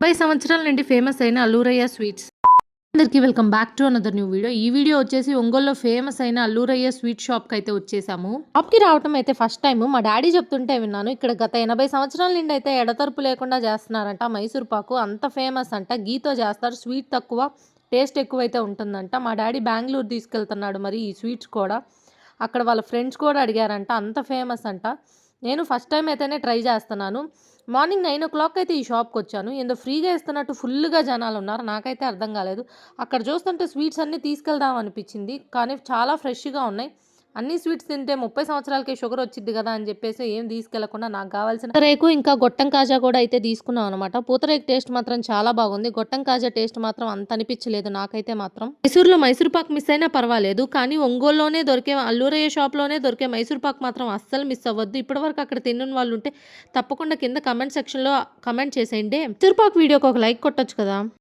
ముప్పై సంవత్సరాల నుండి ఫేమస్ అయిన అల్లూరయ్య స్వీట్స్. అందరికీ welcome back to another new video. ఈ వీడియో వచ్చేసి ఒంగోలులో ఫేమస్ అయిన అల్లూరయ్య స్వీట్ షాప్కి అయితే వచ్చేసాము. షాప్కి రావటం అయితే ఫస్ట్ టైం మా డాడీ చెప్తుంటే విన్నాను ఇక్కడ గత ఎనభై సంవత్సరాల నుండి అయితే ఎడతరుపు లేకుండా చేస్తున్నారంట మైసూర్ పాకు. అంత ఫేమస్ అంట గీతో చేస్తారు స్వీట్ తక్కువ టేస్ట్ ఎక్కువైతే ఉంటుందంట. మా డాడీ బెంగళూరు తీసుకెళ్తున్నాడు మరి ఈ స్వీట్స్ కూడా. అక్కడ వాళ్ళ ఫ్రెండ్స్ కూడా అడిగారంట అంత ఫేమస్ అంట. నేను ఫస్ట్ టైం అయితేనే ట్రై చేస్తున్నాను. మార్నింగ్ నైన్ ఓ క్లాక్ అయితే ఈ షాప్కి వచ్చాను. ఏందో ఫ్రీగా ఇస్తున్నట్టు ఫుల్గా జనాలు ఉన్నారు. నాకైతే అర్థం కాలేదు. అక్కడ చూస్తుంటే స్వీట్స్ అన్నీ తీసుకెళ్దాం అనిపించింది. కానీ చాలా ఫ్రెష్గా ఉన్నాయి. అన్ని స్వీట్స్ తింటే ముప్పై సంవత్సరాలకే షుగర్ వచ్చింది కదా అని చెప్పేసి ఏం తీసుకెళ్ళకుండా నాకు కావాల్సిన పూతరేకు ఇంకా గొట్టం కాజా కూడా అయితే తీసుకున్నాం అనమాట పూతరేకు టేస్ట్ మాత్రం చాలా బాగుంది. గొట్టం కాజా టేస్ట్ మాత్రం అంత అనిపించలేదు నాకైతే మాత్రం. మైసూర్లో మైసూర్ పాక్ మిస్ అయినా పర్వాలేదు కానీ ఒంగోలులోనే దొరికే అల్లూరయ్య షాప్లోనే దొరికే మైసూర్ పాక్ మాత్రం అస్సలు మిస్ అవ్వద్దు. ఇప్పటివరకు అక్కడ తిన్న వాళ్ళు ఉంటే తప్పకుండా కింద కమెంట్ సెక్షన్లో కమెంట్ చేసేయండి. మైసూర్ పాక్ వీడియోకి ఒక లైక్ కొట్టొచ్చు కదా.